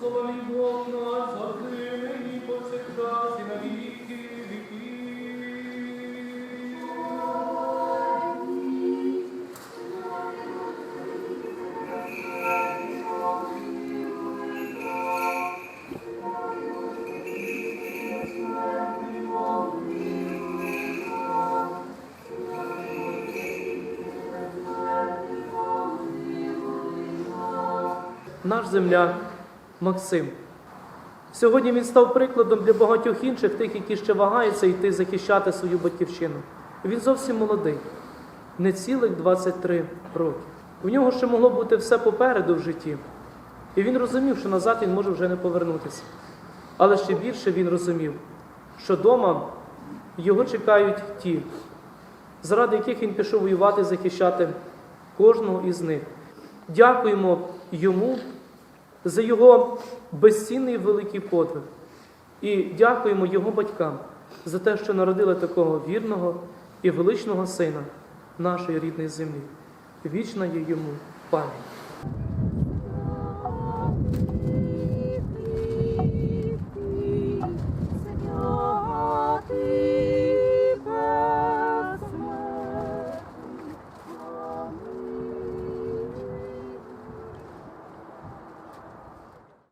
Благословений Бог наш, завжди, нині, на віки віків. Наш земляк Максим. Сьогодні він став прикладом для багатьох інших, тих, які ще вагаються йти захищати свою батьківщину. Він зовсім молодий, не цілих 23 роки. В нього ще могло бути все попереду в житті. І він розумів, що назад він може вже не повернутися. Але ще більше він розумів, що вдома його чекають ті, заради яких він пішов воювати, захищати кожного із них. Дякуємо йому за його безцінний великий подвиг. І дякуємо його батькам за те, що народили такого вірного і величного сина нашої рідної землі. Вічна є йому пам'ять.